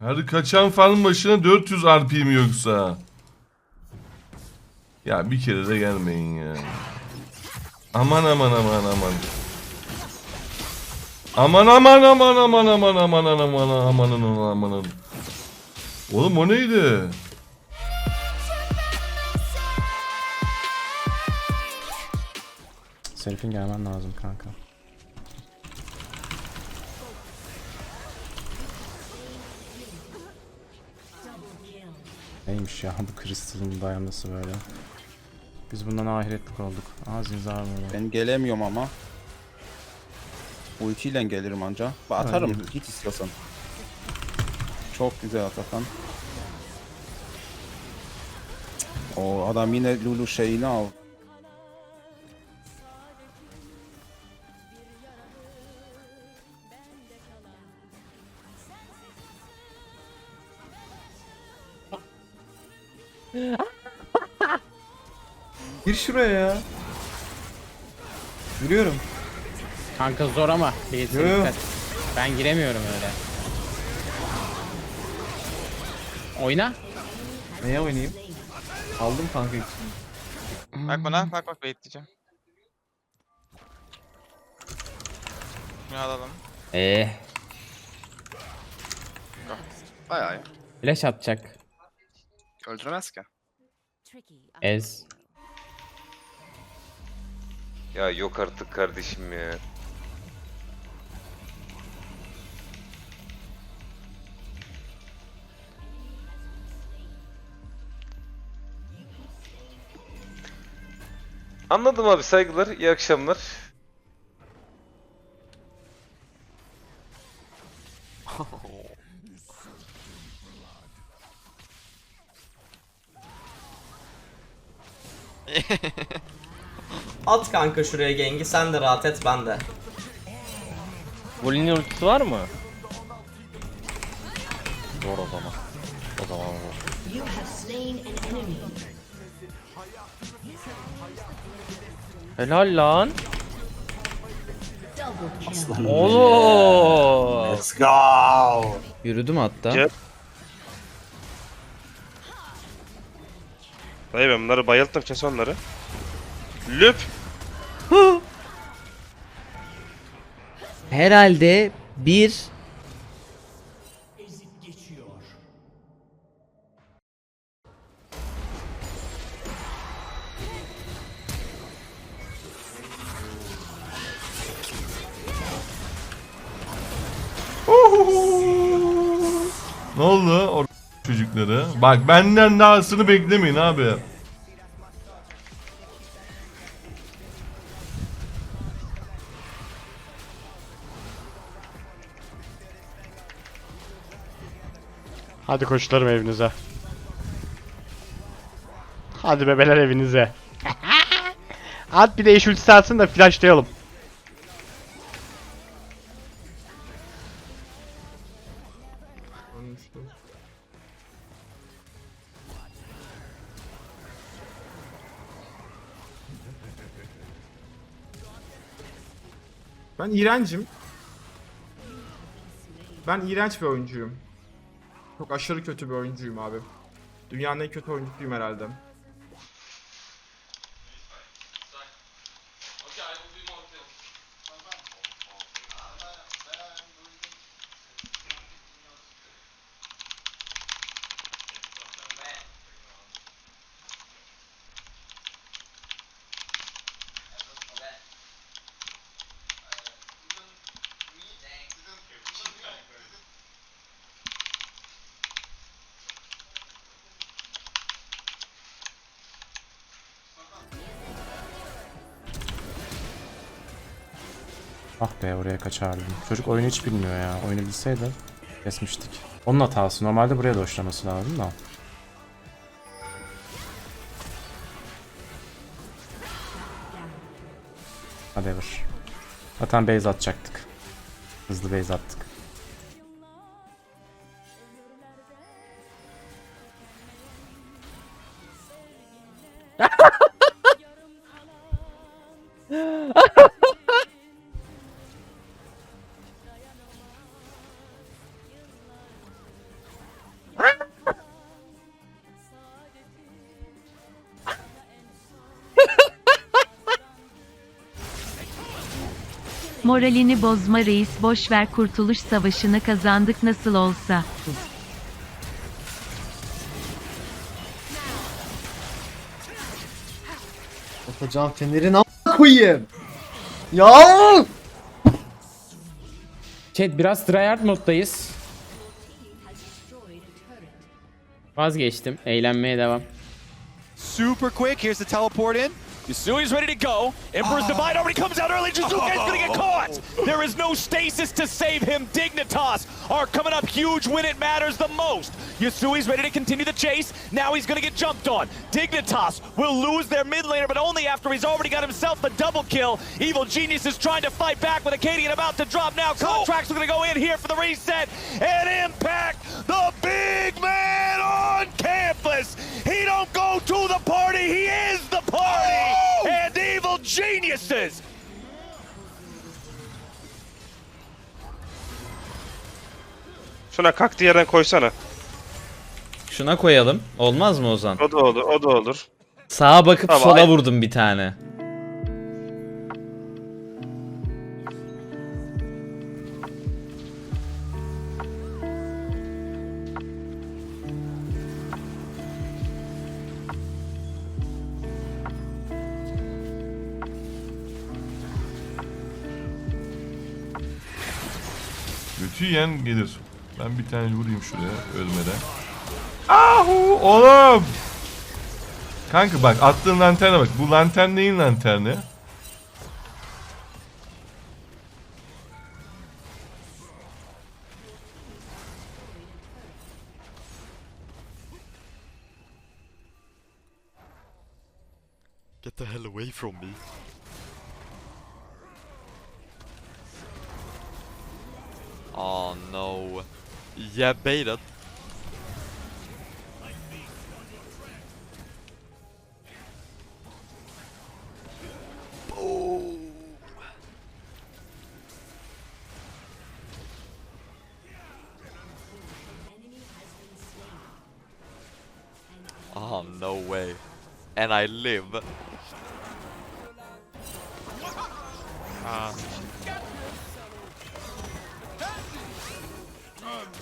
Her kaçan farm başına 400 RP mi yoksa? Ya bir kere de gelmeyin ya. Aman aman aman aman. Aman aman aman aman aman aman aman aman aman aman aman. Oğlum o neydi? Serif'in gelmen lazım kanka. Neymiş ya bu kristalın dayanması böyle. Biz bundan ahiretlik olduk. Aa zinzar. Ben gelemiyorum ama. Ultiyle gelirim anca. Ba atarım Hayır. git istiyorsan. Çok güzel Atakan. O adam yine Lulu şeyini al. Gir şuraya ya. Yürüyorum. Kanka zor ama. Değilsin Yo, yo. dikkat. Ben giremiyorum öyle. Oyna. Neye oynayayım? Aldım kanka. Bak bana bak bak bekleyeceğim. Bunu alalım. Eee. Bayağı iyi. Flash atacak. Öldüremez ki. Ez. Ya yok artık kardeşim ya. Anladım abi saygılar. iyi akşamlar. At kanka şuraya gengi sen de rahat et ben de. Voli'nin ultisi var mı? Zor o zaman. O zaman zor. Helal lan. Oğlum. Let's go. Yürüdüm hatta. Gel. Dayı ben bunları bayılttım kes onları. Lüp. Herhalde bir Ne oldu çocukları? Bak benden dahasını beklemeyin abi. Hadi koçlarım evinize. Hadi bebeler evinize. At bir de eş ultisi atsın da flashlayalım. Ben iğrencim. Ben iğrenç bir oyuncuyum. Çok aşırı kötü bir oyuncuyum abi. Dünyanın en kötü oyuncusuyum herhalde. Ah be oraya kaçardım. Çocuk oyunu hiç bilmiyor ya. Oyunu bilseydi kesmiştik. Onun hatası. Normalde buraya doşlaması lazım da. Whatever. Zaten base atacaktık. Hızlı base attık. Moralini bozma reis boş ver kurtuluş savaşını kazandık nasıl olsa. Hocam fenerin a**a koyayım. Ya! Chat biraz tryhard moddayız. Vazgeçtim. Eğlenmeye devam. Super quick, here's the teleport in. Yasui's ready to go. Emperor's oh. Divide already comes out early. Jizuke's gonna get caught. There is no stasis to save him. Dignitas are coming up huge when it matters the most. Yasui's ready to continue the chase. Now he's gonna get jumped on. Dignitas will lose their mid laner, but only after he's already got himself a double kill. Evil Genius is trying to fight back with Acadian about to drop now. Contracts are gonna go in here for the reset. And Impact, the big man on campus. He don't go to the party, he is the party. And Evil Geniuses Şuna kalktı yerden koysana. Şuna koyalım. Olmaz mı Ozan? O da olur, o da olur. Sağa bakıp Tamam, sola ay- vurdum bir tane. Götü yiyen gelir. Ben bir tane vurayım şuraya ölmeden. Ahu oğlum. Kanka bak attığın lanterne bak. Bu lantern neyin lanterni? Get the hell away from me. Yeah, baited. Oh no way. And I live.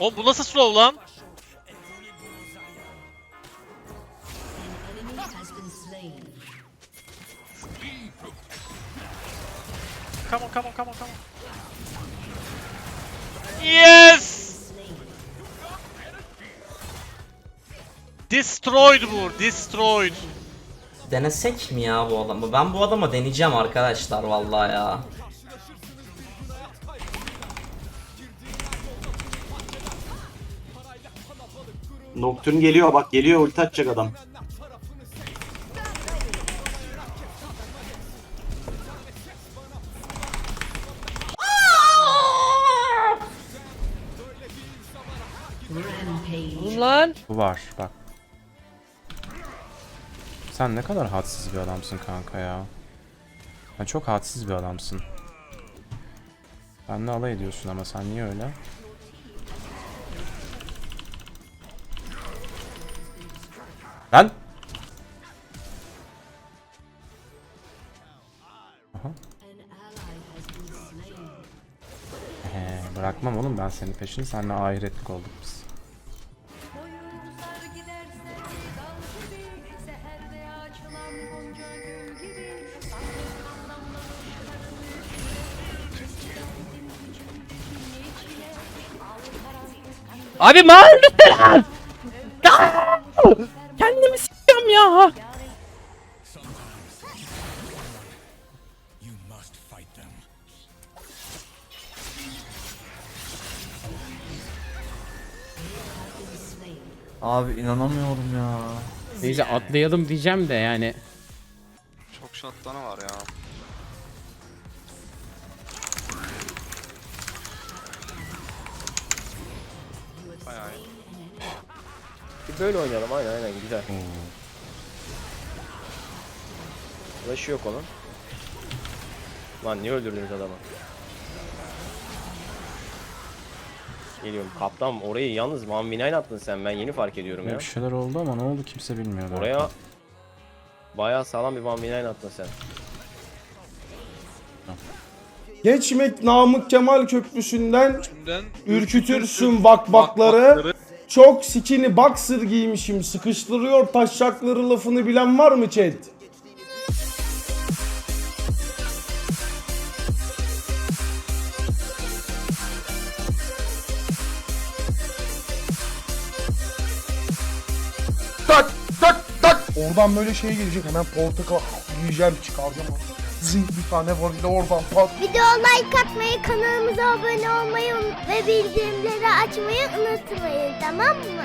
Oğlum bu nasıl slow lan? Come on, come on, come on, come on. Yes! Destroyed bu, destroyed. Denesek mi ya bu adamı? Ben bu adama deneyeceğim arkadaşlar vallahi ya. Nocturne geliyor bak geliyor ulti atacak adam. Lan. Bu var bak. Sen ne kadar hadsiz bir adamsın kanka ya. Sen çok hadsiz bir adamsın. Benle alay ediyorsun ama sen niye öyle? Lan! Aha. He, bırakmam oğlum ben senin peşini. Seninle ahiretlik olduk biz. Abi mal lütfen. Ya! Kendimi s**yorum ya. Abi inanamıyorum ya. Neyse atlayalım diyeceğim de yani. Çok shotgun'ı var ya. Bayağı iyi. Böyle oynayalım aynen aynen güzel. Flash'ı yok onun. Lan niye öldürdünüz adamı? Geliyorum kaptan orayı yalnız One v attın sen ben yeni fark ediyorum ya. Bir şeyler oldu ama ne oldu kimse bilmiyor. Oraya bayağı sağlam bir One v attın sen. Geçmek Namık Kemal Köprüsü'nden ürkütürsün vakvakları. Çok sikini boxer giymişim sıkıştırıyor taşakları lafını bilen var mı chat? Oradan böyle şey gelecek hemen portakal yiyeceğim çıkaracağım. Zing bir tane var de oradan pat. Video like atmayı, kanalımıza abone olmayı ve bildirimleri açmayı unutmayın tamam mı?